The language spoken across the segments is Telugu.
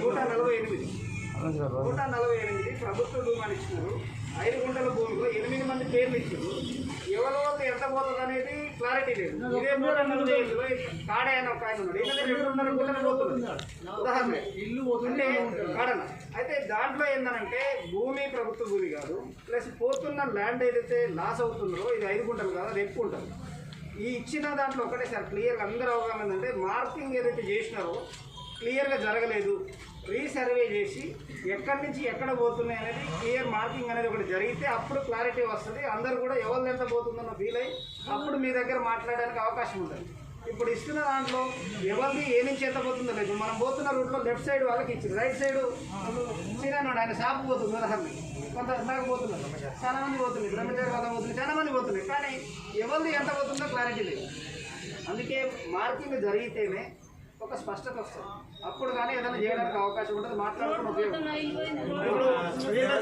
నూట నలభై ఎనిమిది. నూట నలభై ఎనిమిది ప్రభుత్వ భూమాలు ఇచ్చినారు. ఐదు గుంటల భూమిలో ఎనిమిది మంది పేర్లు ఇచ్చారు ఎవరి వల్ల ఎంత పోతుంది అనేది క్లారిటీ లేదు. ఇదే నూట నలభై ఐదులో కాడే అని ఒక ఆయన ఉన్నాడు. ఏంటంటే రెండున్నర గుంటలు పోతుంది ఉదాహరణ ఇల్లు పోతుంటే కాడన. అయితే దాంట్లో ఏంటంటే భూమి ప్రభుత్వ భూమి కాదు ప్లస్ పోతున్న ల్యాండ్ ఏదైతే లాస్ అవుతుందో ఇది ఐదు గుంటలు కాదు అది ఎక్కువ ఉంటుంది. ఈ ఇచ్చిన దాంట్లో ఒకటే సార్ క్లియర్గా అందరూ అవగాహన ఏంటంటే మార్కింగ్ ఏదైతే చేసినారో క్లియర్గా జరగలేదు. రీసర్వే చేసి ఎక్కడి నుంచి ఎక్కడ పోతున్నాయి అనేది క్లియర్ మార్కింగ్ అనేది ఒకటి జరిగితే అప్పుడు క్లారిటీ వస్తుంది. అందరూ కూడా ఎవరు ఎంత పోతుందన్న ఫీల్ అయ్యి అప్పుడు మీ దగ్గర మాట్లాడడానికి అవకాశం ఉంటుంది. ఇప్పుడు ఇస్తున్న దాంట్లో ఎవరిది ఏ నుంచి ఎంత పోతుందో లేదు. మనం పోతున్న రూట్లో లెఫ్ట్ సైడ్ వాళ్ళకి ఇచ్చింది. రైట్ సైడ్ చిన్నాడు ఆయన షాప్ పోతుంది ఉదాహరణ కొంత నాకు పోతున్నారు. చాలా మంది పోతున్నాయి బ్రహ్మచారి వాళ్ళ పోతుంది చాలా మంది పోతున్నాయి కానీ ఎవరిది ఎంత పోతుందో క్లారిటీ లేదు. అందుకే మార్కింగ్ జరిగితేనే ఒక స్పష్టత వస్తుంది. అప్పుడు కానీ ఏదైనా చేయడానికి అవకాశం ఉంటుంది మాట్లాడుకున్న ఉపయోగం. ఇప్పుడు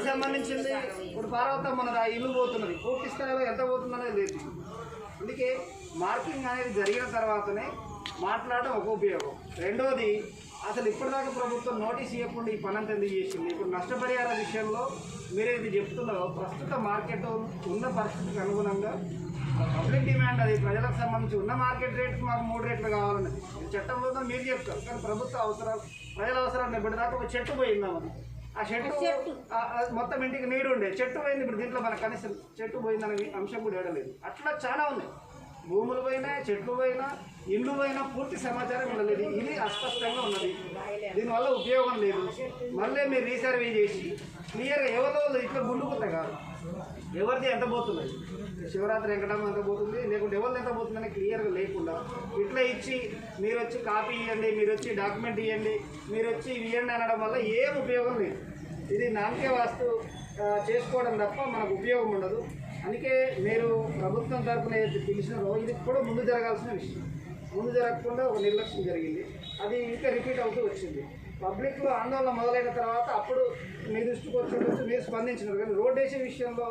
సంబంధించింది ఇప్పుడు పార్వతం మన ఆ ఇల్లు పోతున్నది. పూర్తి స్థాయిలో ఎంత పోతుందనేది లేదు. అందుకే మార్కింగ్ అనేది జరిగిన తర్వాతనే మాట్లాడడం ఒక ఉపయోగం. రెండోది అసలు ఇప్పటిదాకా ప్రభుత్వం నోటీస్ ఇవ్వకుండా ఈ పని ఎందుకు చేసింది? ఇప్పుడు నష్టపరిహార విషయంలో మీరు ఇది చెప్తున్నారో ప్రస్తుత మార్కెట్ ఉన్న పరిస్థితికి అనుగుణంగా పబ్లిక్ డిమాండ్ అది ప్రజలకు సంబంధించి ఉన్న మార్కెట్ రేట్ మాకు మూడు రేట్లు కావాలన్నది. చట్టంలో మీరు చెప్తారు. కానీ ప్రభుత్వ అవసరాలు ప్రజల అవసరాలు ఇప్పటిదాకా ఒక చెట్టు పోయిందామని ఆ చెట్టు ఆ- ఆ మొత్తం ఇంటికి నీరు ఉండే చెట్టు పోయింది ఇప్పుడు దీంట్లో మన కనీసం చెట్టు పోయిందనే అంశం కూడా ఏడలేదు. అట్లా చాలా ఉన్నాయి. భూముల పైన చెట్లు పైన ఇండ్లు పైన పూర్తి సమాచారం ఉండలేదు ఇది అస్పష్టంగా ఉన్నది. దీనివల్ల ఉపయోగం లేదు. మళ్ళీ మీరు రీసర్వే చేసి క్లియర్గా ఎవరిలో ఇట్లా గుండుకుంటే కాదు. ఎవరిది ఎంత పోతున్నది శివరాత్రి వెంకటమ్మ ఎంత పోతుంది? లేకుంటే ఎవరిది ఎంత పోతుందని క్లియర్గా లేకుండా ఇట్లా ఇచ్చి మీరు వచ్చి కాపీ ఇవ్వండి మీరు వచ్చి డాక్యుమెంట్ ఇవ్వండి మీరు వచ్చి ఇవ్వండి అనడం వల్ల ఏం ఉపయోగం లేదు. ఇది నామకే వాస్తు చేసుకోవడం తప్ప మనకు ఉపయోగం ఉండదు. అందుకే మీరు ప్రభుత్వం తరఫున ఏదైతే పిలిచినారో ఇది కూడా ముందు జరగాల్సిన విషయం. ముందు జరగకుండా ఒక నిర్లక్ష్యం జరిగింది. అది ఇంకా రిపీట్ అవుతూ వచ్చింది. పబ్లిక్లో ఆందోళన మొదలైన తర్వాత అప్పుడు మీ దృష్టికి వచ్చినట్టు మీరు స్పందించినారు. కానీ రోడ్ వేసే విషయంలో